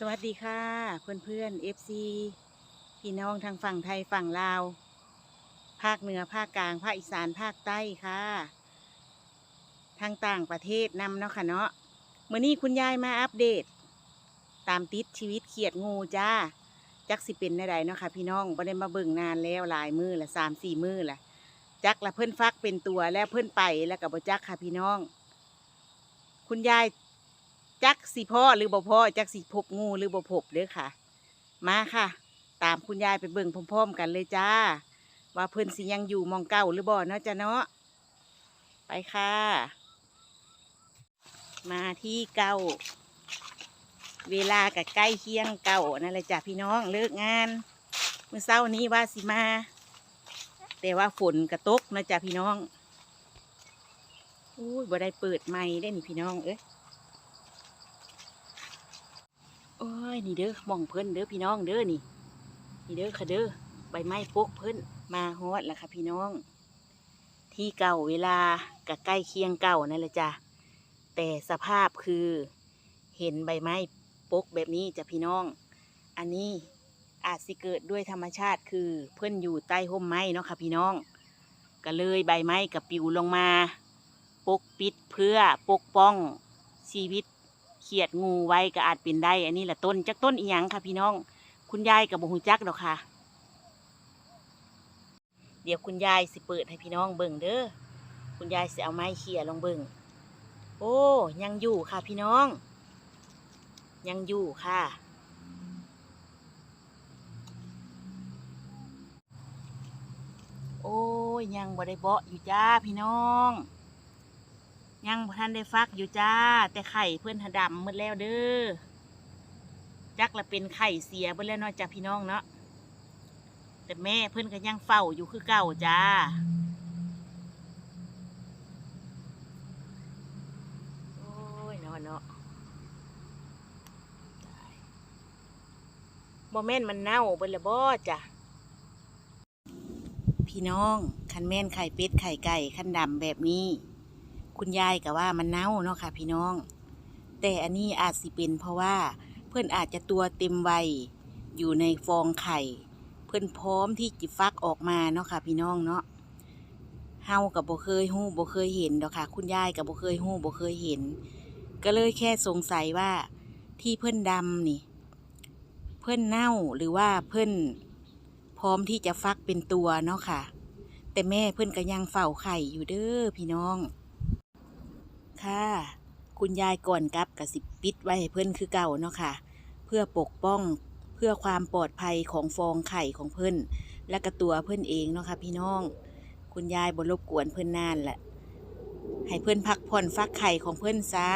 สวัสดีค่ะ เพื่อนเพื่อนเอฟซีพี่น้องทางฝั่งไทยฝั่งลาว ภาคเหนือภาคกลาง ภาคอีสานภาคใต้ค่ะ ทางต่างประเทศนำเนาะค่ะเนาะเมื่อนี้คุณยายมาอัปเดต ตามติดชีวิตเขียดงูจ้า จักสิเป็นได้เนาะค่ะ พี่น้องบ่ได้มาเบิ่งนานแล้วหลายมือละสามสี่มือละจักละเพิ่อนฟักเป็นตัวแล้วเพิ่อนไปแล้วกับบ่จักค่ะพี่น้อง คุณยาย จักสิพ่อหรือบ่พ่อจักสิพบงูหรือบ่พบเด้อค่ะ มาค่ะ ตามคุณยายไปเบิ่งพร้อมๆกันเลยจ้า ว่าเพิ่นสิยังอยู่มองเก่าหรือบ่เนาะจ้ะเนาะไปค่ะ มาที่เก่าเวลากับใกล้เคียงเก่านั่นแหละจ้ะพี่น้องเลิกงานเมื่อเช้านี้ว่าสิมา แต่ว่าฝนกระตกนะจ้ะพี่น้องอุ้ยบ่ได้เปิดไม้ได้นี่พี่น้องเอ้ย โอ้ยนี่เด้อมองเพิ่นเด้อพี่น้องเด้อนี่ นี่เด้อค่ะเด้อใบไม้ปกเพิ่นมาฮอดแล้วค่ะพี่น้อง ที่เก่าเวลากับใกล้เคียงเก่านั่นแหละจ้ะแต่สภาพคือเห็นใบไม้ปกแบบนี้จ้ะพี่น้อง อันนี้อาจสิเกิดด้วยธรรมชาติคือเพิ่นอยู่ใต้ห่มไม้เนาะค่ะพี่น้อง ก็เลยใบไม้กับปิวลงมา ปกปิดเพื่อปกป้องชีวิต เขียดงูไว้ก็อาจเป็นได้ อันนี้แหละต้นจากต้นอีหยังค่ะพี่น้อง คุณยายกับบุหูจักดอกค่ะ เดี๋ยวคุณยายสิเปิดให้พี่น้องเบิ่งเด้อ คุณยายสิเอาไม้เขี่ยลงเบิ่ง โอ้ ยังอยู่ค่ะพี่น้อง ยังอยู่ค่ะ โอ้ยยังบ่ได้เบาะอยู่จ้าพี่น้อง ยังบ่ทันได้ฟักอยู่จ้า แต่ไข่เพื่อนหดำหมดแล้วเด้อจักละเป็นไข่เสียเบิดแล้วเนาะจ้าพี่น้องเนาะแต่แม่เพื่อนก็ยังเฝ้าอยู่คือเก่าจ้าโอ้ยเนาะเนาะตายบ่แม่นมันเน่าเบิดละบ่จ้ะพี่น้องคันแม่นไข่เป็ดไข่ไก่คันดำแบบนี้ คุณยายก็ว่ามันเน่าเนาะค่ะ พี่น้อง แต่อันนี้อาจสิเป็นเพราะว่าเพื่อนอาจจะตัวเต็มวัยอยู่ในฟองไข่ เพื่อนพร้อมที่จะฟักออกมาเนาะค่ะ พี่น้องเนาะเฮากับบ่เคยหู้บ่เคยเห็นดอกค่ะ คุณยายกับบ่เคยหู้บ่เคยเห็น ก็เลยแค่สงสัยว่าที่เพื่อนดำนี่ เพื่อนเน่าหรือว่าเพื่อนพร้อมที่จะฟักเป็นตัวเนาะค่ะ แต่แม่เพื่อนก็ยังเฝ้าไข่อยู่เด้อพี่น้อง ค่ะ คุณยายก่อนกลับกับสิปิดไว้ให้เพื่อนคือเก่าเนาะค่ะ เพื่อปกป้องเพื่อความปลอดภัยของฟองไข่ของเพื่อนและก็ตัวเพื่อนเองเนาะค่ะพี่น้อง คุณยายบนรบกวนเพื่อนนานแหละให้เพื่อนพักผ่อนฟักไข่ของเพื่อนซะ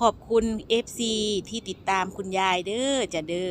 ขอบคุณ FC ที่ติดตามคุณยายเด้อจะเด้อ